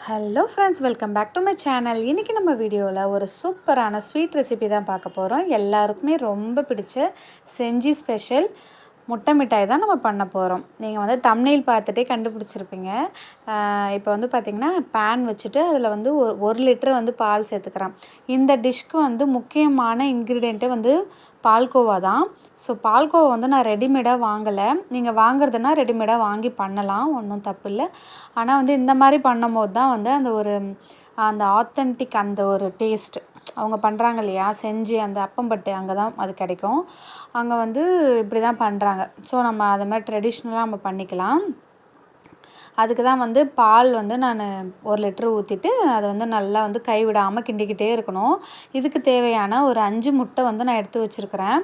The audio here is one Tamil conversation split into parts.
Hello friends welcome back to my channel இன்றைக்கி நம்ம வீடியோவில் ஒரு சூப்பரான ஸ்வீட் ரெசிபி தான் பார்க்க போகிறோம் எல்லாருக்குமே ரொம்ப பிடிச்ச செஞ்சி ஸ்பெஷல் முட்டை மிட்டாய் தான் நம்ம பண்ண போகிறோம் நீங்கள் வந்து தம்னெயில் பார்த்துட்டே கண்டுபிடிச்சிருப்பீங்க. இப்போ வந்து பார்த்திங்கன்னா பேன் வச்சுட்டு அதில் வந்து ஒரு ஒரு லிட்டர் வந்து பால் சேர்த்துக்கிறேன். இந்த டிஷ்க்கு வந்து முக்கியமான இன்க்ரீடியண்ட்டே வந்து பால்கோவா தான். ஸோ பால்கோவா வந்து நான் ரெடிமேடாக வாங்கலை. நீங்கள் வாங்குறதுனா ரெடிமேடாக வாங்கி பண்ணலாம். ஒன்றும் தப்பு இல்லை ஆனால் வந்து இந்த மாதிரி பண்ணும் போது தான் வந்து அந்த ஒரு அந்த ஆத்தென்டிக் அந்த ஒரு டேஸ்ட் அவங்க பண்ணுறாங்க இல்லையா? செஞ்சு அந்த அப்பம்பட்டு அங்கே தான் அது கிடைக்கும். அங்கே வந்து இப்படி தான் பண்ணுறாங்க ஸோ நம்ம அதை மாதிரி ட்ரெடிஷ்னலாக நம்ம பண்ணிக்கலாம். அதுக்கு தான் வந்து பால் வந்து நான் ஒரு லிட்டர் ஊற்றிட்டு அதை வந்து நல்லா வந்து கைவிடாமல் கிண்டிக்கிட்டே இருக்கணும். இதுக்கு தேவையான ஒரு அஞ்சு முட்டை வந்து நான் எடுத்து வச்சுருக்கிறேன்.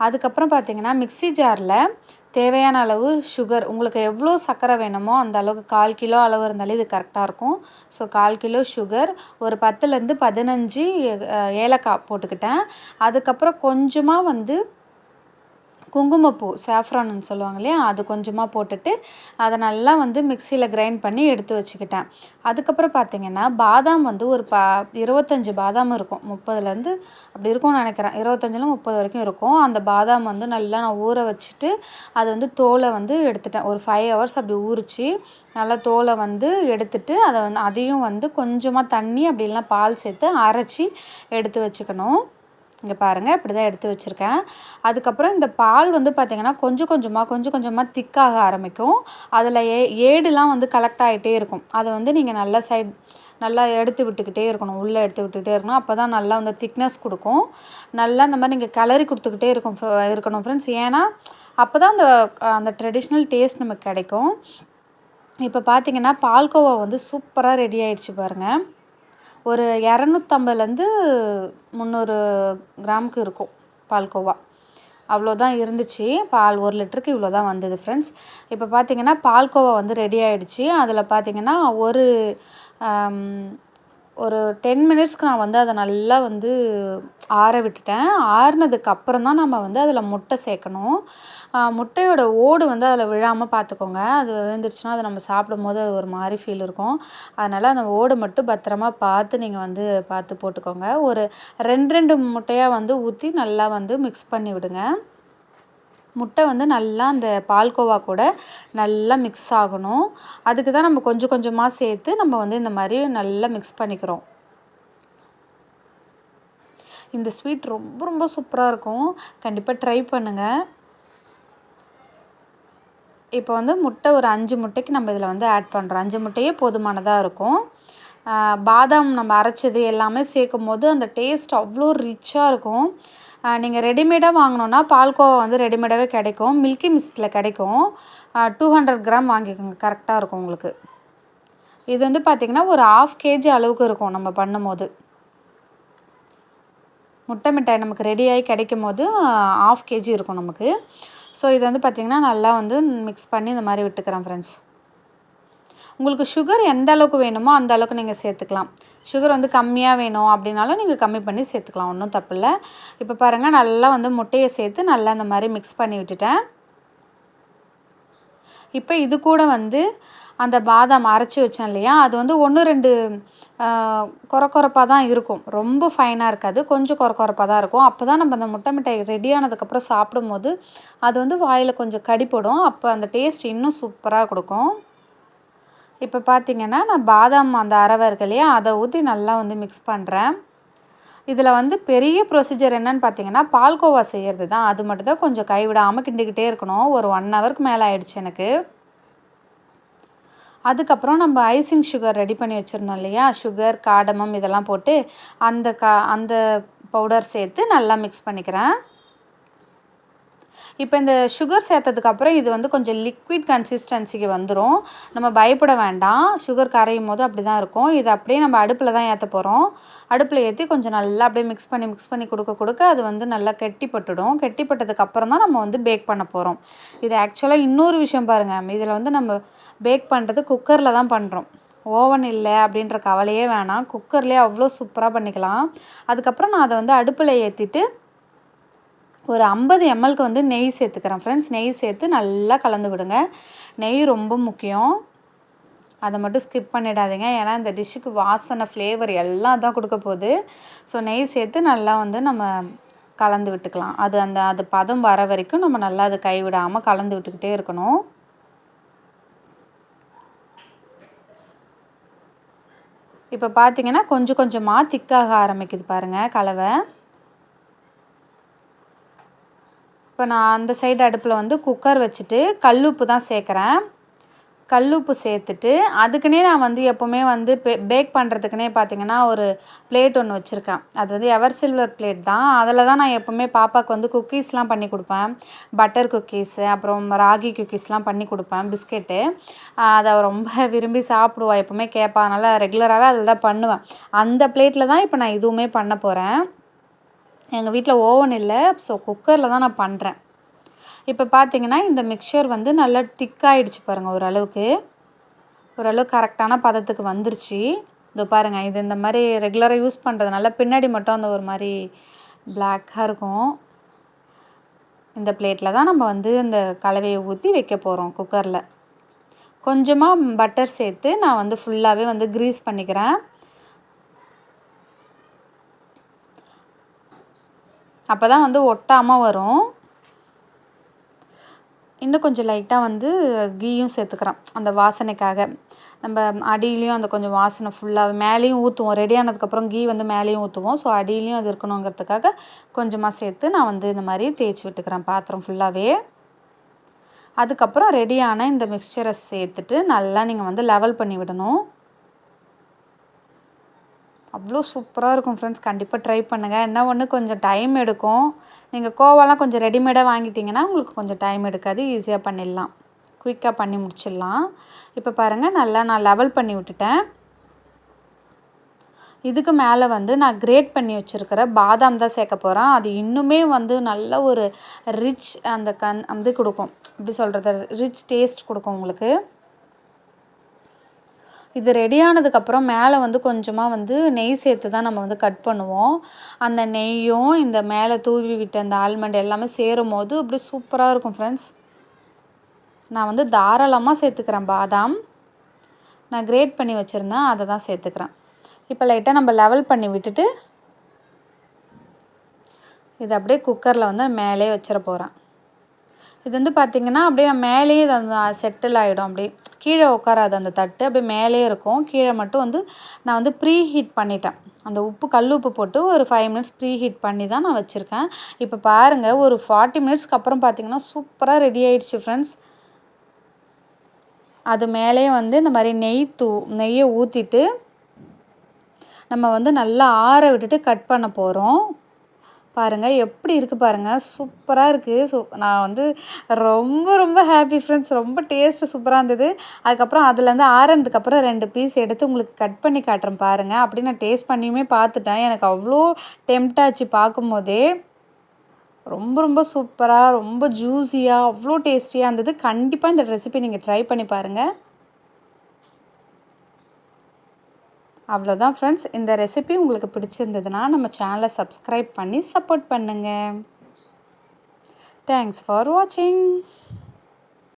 அதுக்கப்புறம் பார்த்திங்கன்னா மிக்ஸி ஜாரில் தேவையான அளவு சுகர் உங்களுக்கு எவ்வளோ சர்க்கரை வேணுமோ அந்த அளவுக்கு கால் கிலோ அளவு இருந்தாலே இது கரெக்டாக இருக்கும். ஸோ கால் கிலோ சுகர் ஒரு பத்துலேருந்து பதினஞ்சு ஏலக்காய் போட்டுக்கிட்டேன். அதுக்கப்புறம் கொஞ்சமாக வந்து குங்குமப்பூ சாஃப்ரான்னு சொல்லுவாங்க இல்லையா? அது கொஞ்சமாக போட்டுட்டு அதை நல்லா வந்து மிக்சியில் கிரைண்ட் பண்ணி எடுத்து வச்சுக்கிட்டேன். அதுக்கப்புறம் பார்த்திங்கன்னா பாதாம் வந்து ஒரு ப இருபத்தஞ்சி பாதாம் இருக்கும். முப்பதுலேருந்து அப்படி இருக்கும்னு நினைக்கிறேன். இருபத்தஞ்சில் முப்பது வரைக்கும் இருக்கும். அந்த பாதாம் வந்து நல்லா நான் ஊற வச்சுட்டு அது வந்து தோலை வந்து எடுத்துட்டேன். ஒரு ஃபைவ் ஹவர்ஸ் அப்படி ஊறிச்சு. நல்லா தோலை வந்து எடுத்துட்டு அதை வந்து அதையும் வந்து கொஞ்சமாக தண்ணி அப்படி இல்லைன்னா பால் சேர்த்து அரைச்சி எடுத்து வச்சுக்கணும். இங்கே பாருங்கள் இப்படி தான் எடுத்து வச்சுருக்கேன். அதுக்கப்புறம் இந்த பால் வந்து பார்த்திங்கன்னா கொஞ்சம் கொஞ்சமாக கொஞ்சம் கொஞ்சமாக திக்காக ஆரம்பிக்கும். அதில் ஏ ஏடுலாம் வந்து கலெக்ட் ஆகிட்டே இருக்கும். அதை வந்து நீங்கள் நல்லா சைட் நல்லா எடுத்து விட்டுக்கிட்டே இருக்கணும். உள்ளே எடுத்து விட்டுக்கிட்டே இருக்கணும். அப்போ தான் நல்லா வந்து திக்னஸ் கொடுக்கும். நல்லா இந்த மாதிரி நீங்கள் கலரி கொடுத்துக்கிட்டே இருக்கும் இருக்கணும் ஃப்ரெண்ட்ஸ் ஏன்னா அப்போ தான் அந்த அந்த ட்ரெடிஷ்னல் டேஸ்ட் நமக்கு கிடைக்கும். இப்போ பார்த்தீங்கன்னா பால்கோவா வந்து சூப்பராக ரெடி ஆயிடுச்சு பாருங்கள் ஒரு இரநூத்தம்பதுலேருந்து முந்நூறு கிராமுக்கு இருக்கும் பால்கோவா அவ்வளோதான் இருந்துச்சு. பால் ஒரு லிட்டருக்கு இவ்வளோ தான் வந்தது ஃப்ரெண்ட்ஸ் இப்போ பார்த்தீங்கன்னா பால்கோவா வந்து ரெடி ஆகிடுச்சி அதில் பார்த்தீங்கன்னா ஒரு ஒரு டென் மினிட்ஸ்க்கு நான் வந்து அதை நல்லா வந்து ஆற விட்டுட்டேன். ஆறுனதுக்கு அப்புறம் தான் நம்ம வந்து அதில் முட்டை சேர்க்கணும். முட்டையோட ஓடு வந்து அதில் விழாமல் பார்த்துக்கோங்க அது விழுந்துருச்சுன்னா அதை நம்ம சாப்பிடும் போது அது ஒரு மாதிரி ஃபீல் இருக்கும். அதனால் அந்த ஓடு மட்டும் பத்திரமா பார்த்து நீங்கள் வந்து பார்த்து போட்டுக்கோங்க. ஒரு ரெண்டு ரெண்டு முட்டையாக வந்து ஊற்றி நல்லா வந்து மிக்ஸ் பண்ணி விடுங்க. முட்டை வந்து நல்லா அந்த பால்கோவா கூட நல்லா மிக்ஸ் ஆகணும். அதுக்கு தான் நம்ம கொஞ்சம் கொஞ்சமாக சேர்த்து நம்ம வந்து இந்த மாதிரி நல்லா மிக்ஸ் பண்ணிக்கிறோம். இந்த ஸ்வீட் ரொம்ப ரொம்ப சூப்பராக இருக்கும். கண்டிப்பாக ட்ரை பண்ணுங்கள் இப்போ வந்து முட்டை ஒரு அஞ்சு முட்டைக்கு நம்ம இதில் வந்து ஆட் பண்ணுறோம் அஞ்சு முட்டையே போதுமானதாக இருக்கும். பாதாம் நம்ம அரைச்சது எல்லாமே சேர்க்கும் போது அந்த டேஸ்ட் அவ்வளோ ரிச்சாக இருக்கும். நீங்கள் ரெடிமேடாக வாங்கினோன்னா பால்கோவா வந்து ரெடிமேடாகவே கிடைக்கும். மில்கி மிஸ்டில் கிடைக்கும். டூ ஹண்ட்ரட் கிராம் வாங்கிக்கோங்க. கரெக்டாக இருக்கும் உங்களுக்கு. இது வந்து பார்த்திங்கன்னா ஒரு ஆஃப் கேஜி அளவுக்கு இருக்கும் நம்ம பண்ணும் போது முட்டை மிட்டாய் நமக்கு ரெடியாகி கிடைக்கும் போது ஆஃப் கேஜி இருக்கும் நமக்கு. ஸோ இது வந்து பார்த்திங்கன்னா நல்லா வந்து மிக்ஸ் பண்ணி இந்த மாதிரி விட்டுக்கிறேன் ஃப்ரெண்ட்ஸ் உங்களுக்கு சுகர் எந்த அளவுக்கு வேணுமோ அந்த அளவுக்கு நீங்கள் சேர்த்துக்கலாம். சுகர் வந்து கம்மியாக வேணும் அப்படின்னாலும் நீங்கள் கம்மி பண்ணி சேர்த்துக்கலாம் ஒன்றும் தப்பு இல்லை இப்போ பாருங்கள் நல்லா வந்து முட்டையை சேர்த்து நல்லா இந்த மாதிரி மிக்ஸ் பண்ணி விட்டுட்டேன். இப்போ இது கூட வந்து அந்த பாதாம் அரைச்சி வச்சேன் இல்லையா? அது வந்து ஒன்று ரெண்டு குறக்குறப்பாக தான் இருக்கும். ரொம்ப ஃபைனாக இருக்காது. கொஞ்சம் குறக்குறப்பாக தான் இருக்கும். அப்போ தான் நம்ம அந்த முட்டை மிட்டாய் ரெடி ஆனதுக்கப்புறம் சாப்பிடும்போது அது வந்து வாயில் கொஞ்சம் கடிப்படும் அப்போ அந்த டேஸ்ட் இன்னும் சூப்பராக கொடுக்கும். இப்போ பார்த்திங்கன்னா நான் பாதாம் அந்த அரவை இருக்கு இல்லையா அதை ஊற்றி நல்லா வந்து மிக்ஸ் பண்ணுறேன் இதில் வந்து பெரிய ப்ரொசீஜர் என்னன்னு பார்த்தீங்கன்னா பால்கோவா செய்கிறது தான். அது மட்டும்தான் கொஞ்சம் கைவிடாமல் கிண்டிக்கிட்டே இருக்கணும். ஒரு ஒன் ஹவருக்கு மேலே ஆயிடுச்சு எனக்கு. அதுக்கப்புறம் நம்ம ஐசிங் சுகர் ரெடி பண்ணி வச்சுருந்தோம் இல்லையா? சுகர் காடமம் இதெல்லாம் போட்டு அந்த கா அந்த பவுடர் சேர்த்து நல்லா மிக்ஸ் பண்ணிக்கிறேன். இப்போ இந்த சுகர் சேர்த்ததுக்கப்புறம் இது வந்து கொஞ்சம் லிக்விட் கன்சிஸ்டன்சிக்கு வந்துடும் நம்ம பயப்பட வேண்டாம். சுகர் கரையும் போது அப்படி தான் இருக்கும். இது அப்படியே நம்ம அடுப்பில் தான் ஏற்ற போகிறோம் அடுப்பில் ஏற்றி கொஞ்சம் நல்லா அப்படியே மிக்ஸ் பண்ணி மிக்ஸ் பண்ணி கொடுக்க கொடுக்க அது வந்து நல்லா கெட்டிப்பட்டுடும் கெட்டிப்பட்டதுக்கப்புறம் தான் நம்ம வந்து பேக் பண்ண போகிறோம் இது ஆக்சுவலாக இன்னொரு விஷயம் பாருங்கள் இதில் வந்து நம்ம பேக் பண்ணுறது குக்கரில் தான் பண்ணுறோம் ஓவன் இல்லை அப்படின்ற கவலையே வேணாம். குக்கர்லேயே அவ்வளோ சூப்பராக பண்ணிக்கலாம். அதுக்கப்புறம் நான் அதை வந்து அடுப்பில் ஏற்றிட்டு ஒரு ஐம்பது எம்எல்க்கு வந்து நெய் சேர்த்துக்கிறேன் ஃப்ரெண்ட்ஸ் நெய் சேர்த்து நல்லா கலந்து விடுங்க. நெய் ரொம்ப முக்கியம். அதை மட்டும் ஸ்கிப் பண்ணிடாதீங்க. ஏன்னா இந்த டிஷ்ஷுக்கு வாசனை ஃப்ளேவர் எல்லாம் தான் கொடுக்க போகுது. ஸோ நெய் சேர்த்து நல்லா வந்து நம்ம கலந்து விட்டுக்கலாம். அது அந்த அது பதம் வர வரைக்கும் நம்ம நல்லா அது கைவிடாமல் கலந்து விட்டுக்கிட்டே இருக்கணும். இப்போ பார்த்தீங்கன்னா கொஞ்சம் கொஞ்சமாக திக்காக ஆரம்பிக்குது பாருங்கள் கலவை. இப்போ நான் அந்த சைடு அடுப்பில் வந்து குக்கர் வச்சுட்டு கல்லுப்பு தான் சேர்க்குறேன். கல்லுப்பு சேர்த்துட்டு அதுக்குன்னே நான் வந்து எப்போவுமே வந்து பே பேக் பண்ணுறதுக்குனே பார்த்தீங்கன்னா ஒரு பிளேட் ஒன்று வச்சுருக்கேன். அது வந்து எவர் சில்வர் பிளேட் தான். அதில் தான் நான் எப்போவுமே பாப்பாவுக்கு வந்து குக்கீஸ்லாம் பண்ணி கொடுப்பேன். பட்டர் குக்கீஸு அப்புறம் ராகி குக்கீஸ்லாம் பண்ணி கொடுப்பேன் பிஸ்கெட்டு அதை ரொம்ப விரும்பி சாப்பிடுவா. எப்போவுமே கேட்பா அதனால் ரெகுலராகவே அதில் தான் பண்ணுவேன். அந்த பிளேட்டில் தான் இப்போ நான் இதுவுமே பண்ண போகிறேன் எங்கள் வீட்டில் ஓவன் இல்லை ஸோ குக்கரில் தான் நான் பண்ணுறேன் இப்போ பார்த்தீங்கன்னா இந்த மிக்சர் வந்து நல்லா திக்காயிடுச்சு பாருங்கள் ஓரளவுக்கு. ஓரளவு கரெக்டான பதத்துக்கு வந்துருச்சு. இதோ பாருங்கள் இது இந்த மாதிரி ரெகுலராக யூஸ் பண்ணுறதுனால பின்னாடி மட்டும் அந்த ஒரு மாதிரி பிளாக்காக இருக்கும். இந்த பிளேட்டில் தான் நம்ம வந்து இந்த கலவையை ஊற்றி வைக்க போகிறோம் குக்கரில் கொஞ்சமாக பட்டர் சேர்த்து நான் வந்து ஃபுல்லாகவே வந்து க்ரீஸ் பண்ணிக்கிறேன். அப்போ தான் வந்து ஒட்டாமல் வரும். இன்னும் கொஞ்சம் லைட்டாக வந்து கீயும் சேர்த்துக்கிறேன் அந்த வாசனைக்காக. நம்ம அடியிலையும் அந்த கொஞ்சம் வாசனை ஃபுல்லாக மேலேயும் ஊற்றுவோம் ரெடி ஆனதுக்கப்புறம் கீ வந்து மேலேயும் ஊற்றுவோம் ஸோ அடியிலையும் அது இருக்கணுங்கிறதுக்காக கொஞ்சமாக சேர்த்து நான் வந்து இந்த மாதிரி தேய்ச்சி விட்டுக்கிறேன் பாத்திரம் ஃபுல்லாகவே அதுக்கப்புறம் ரெடியான இந்த மிக்சரை சேர்த்துட்டு நல்லா நீங்கள் வந்து லெவல் பண்ணி விடணும். அவ்வளோ சூப்பராக இருக்கும் ஃப்ரெண்ட்ஸ் கண்டிப்பாக ட்ரை பண்ணுங்கள் என்ன ஒன்று கொஞ்சம் டைம் எடுக்கும். நீங்கள் கோவாலாம் கொஞ்சம் ரெடிமேடாக வாங்கிட்டிங்கன்னா உங்களுக்கு கொஞ்சம் டைம் எடுக்காது. ஈஸியாக பண்ணிடலாம். குயிக்காக பண்ணி முடிச்சிடலாம். இப்போ பாருங்கள் நல்லா நான் லெவல் பண்ணி விட்டுட்டேன். இதுக்கு மேலே வந்து நான் கிரேட் பண்ணி வச்சுருக்கிற பாதாம் தான் சேர்க்க போகிறேன் அது இன்னுமே வந்து நல்ல ஒரு ரிச் அந்த கண் வந்து கொடுக்கும். எப்படி சொல்கிறது ரிச் டேஸ்ட் கொடுக்கும் உங்களுக்கு. இது ரெடியானதுக்கப்புறம் மேலே வந்து கொஞ்சமாக வந்து நெய் சேர்த்து தான் நம்ம வந்து கட் பண்ணுவோம். அந்த நெய்யும் இந்த மேலே தூவி விட்ட அந்த ஆல்மண்ட் எல்லாமே சேரும் போது அப்படி சூப்பராக இருக்கும் ஃப்ரெண்ட்ஸ் நான் வந்து தாராளமாக சேர்த்துக்கிறேன் பாதாம். நான் கிரேட் பண்ணி வச்சுருந்தேன் அதை தான் சேர்த்துக்கிறேன். இப்போ லைட்டாக நம்ம லெவல் பண்ணி விட்டுட்டு இது அப்படியே குக்கரில் வந்து மேலே வச்சிட போகிறேன் இது வந்து பார்த்திங்கன்னா அப்படியே மேலேயே இது செட்டில் ஆகிடும் அப்படியே. கீழே உட்காராது அந்த தட்டு அப்படியே மேலே இருக்கும். கீழே மட்டும் வந்து நான் வந்து ப்ரீ ஹீட் பண்ணிட்டேன். அந்த உப்பு கல் உப்பு போட்டு ஒரு ஃபைவ் மினிட்ஸ் ப்ரீ ஹீட் பண்ணி தான் நான் வச்சுருக்கேன். இப்போ பாருங்கள் ஒரு ஃபார்ட்டி மினிட்ஸ்க்கு அப்புறம் பார்த்திங்கன்னா சூப்பராக ரெடி ஆகிடுச்சு ஃப்ரெண்ட்ஸ் அது மேலே வந்து இந்த மாதிரி நெய் தூ நெய்யை ஊற்றிட்டு நம்ம வந்து நல்லா ஆற விட்டுட்டு கட் பண்ண போகிறோம் பாருங்கள் எப்படி இருக்குது பாருங்கள் சூப்பராக இருக்குது ஸோ நான் வந்து ரொம்ப ரொம்ப ஹாப்பி ஃப்ரெண்ட்ஸ் ரொம்ப டேஸ்ட்டு சூப்பராக இருந்தது. அதுக்கப்புறம் அதுலேருந்து ஆறுனதுக்கப்புறம் ரெண்டு பீஸ் எடுத்து உங்களுக்கு கட் பண்ணி காட்டுறேன் பாருங்கள் அப்படி நான் டேஸ்ட் பண்ணியுமே பார்த்துட்டேன். எனக்கு அவ்வளோ டெம்ட் ஆச்சு பார்க்கும்போதே. ரொம்ப ரொம்ப சூப்பராக ரொம்ப ஜூஸியாக அவ்வளோ டேஸ்டியாக இருந்தது. கண்டிப்பாக இந்த ரெசிபி நீங்கள் ட்ரை பண்ணி பாருங்கள் அவ்வளோதான் ஃப்ரெண்ட்ஸ் இந்த ரெசிபி உங்களுக்கு பிடிச்சிருந்ததுன்னா நம்ம சேனலை சப்ஸ்கிரைப் பண்ணி சப்போர்ட் பண்ணுங்கள் தேங்க்ஸ் ஃபார் வாட்சிங்